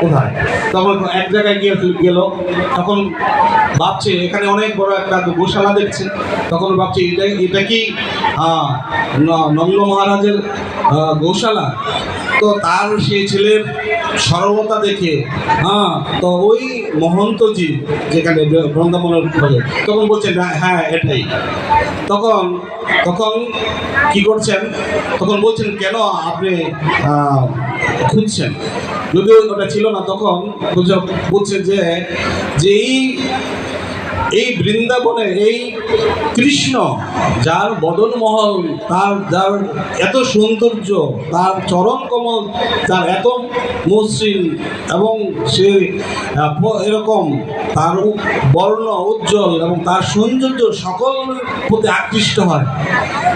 কোথায়? তখন এক জায়গায় গিয়ে গেল। তখন এখানে অনেক বড় একটা গোশালা দেখছে। তখন ভাবছে এটা কি মহারাজের গোশালা? তো তার সেই ছেলের সরলতা দেখে হ্যাঁ তো ওই মহন্তজি যেখানে বৃন্দাবনের বলে তখন বলছেন "হ্যাঁ, হ্যাঁ এটাই। তখন তখন কি করছেন? তখন বলছেন কেন আপনি খুঁজছেন? যদিও ওটা ছিল না তখন বলছেন যে যে এই এই বৃন্দাবনে এই কৃষ্ণ, যার বদনমহল, তার, যার এত সৌন্দর্য, তার চরণ কমল তার এত মসৃণ, এবং সে এরকম, তার বর্ণ উজ্জ্বল এবং তার সৌন্দর্য সকল প্রতি আকৃষ্ট হয়।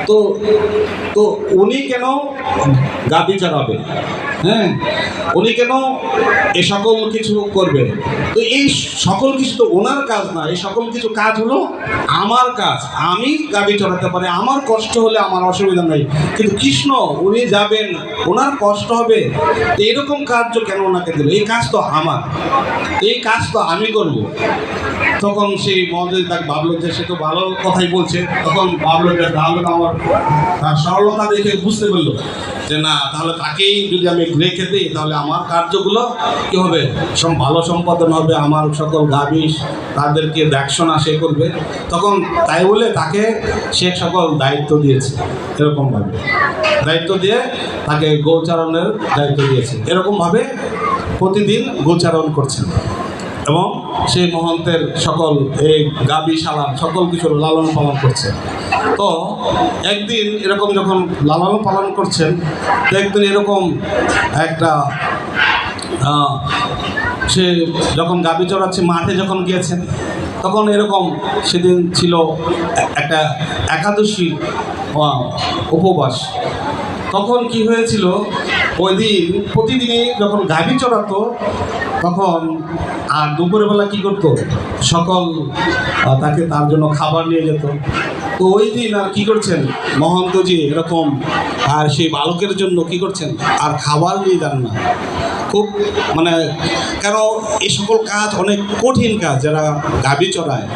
তো তো উনি কেন গাদি চালাবে হ্যাঁ? উনি কেন এ সকল কিছু করবে তো এই সকল কিছু তো ওনার কাজ না, এই সকল কিছু কাজ হলো আমার কাজ। আমি গাড়ি চড়াতে পারি, আমার কষ্ট হলে আমার অসুবিধা নেই। কিন্তু কৃষ্ণ, উনি যাবেন, ওনার কষ্ট হবে এরকম কার্য কেন ওনাকে দিল? এই কাজ তো আমার। এই কাজ তো আমি করব। তখন সেই মহাদেব তাকে ভাবলো যে সে তো ভালো কথাই বলছে। তখন ভাবলো যে তাহলে আমার তার সরলতা দেখে বুঝতে পারল যে না, তাহলে তাকেই যদি আমি রেখে দিই, তাহলে আমার কার্যগুলো কি হবে? ভালো সম্পাদন হবে, আমার সকল গাবিস তাদেরকে দেখশোনা সে করবে। তখন তাই বলে তাকে সে সকল দায়িত্ব দিয়েছে, এরকমভাবে। দায়িত্ব দিয়ে তাকে গোচারণের দায়িত্ব দিয়েছে। এরকমভাবে প্রতিদিন গোচারণ করছেন। এবং সেই মহন্তের সকল এই গাবি শালা সকল কিছু লালন পালন করছে। তো একদিন এরকম যখন লালন পালন করছেন, তো একদিন এরকম একটা সে যখন গাবি চড়াচ্ছে, মাঠে যখন গিয়েছেন, তখন এরকম সেদিন ছিল একটা একাদশী উপবাস। তখন কি হয়েছিল? ওই দিন প্রতিদিনই যখন গাভী চড়াতো, তখন, আর দুপুরবেলা কি করতো? সকল তাকে তার জন্য খাবার নিয়ে যেত। তো ওই দিন আর কি করছেন? মহন্তজি এরকম, আর সেই বালকের জন্য কি করছেন? আর খাবার নিয়ে যান না। খুব মানে কেন এই সকল কাজ অনেক কঠিন কাজ যারা গাভী চড়ায়।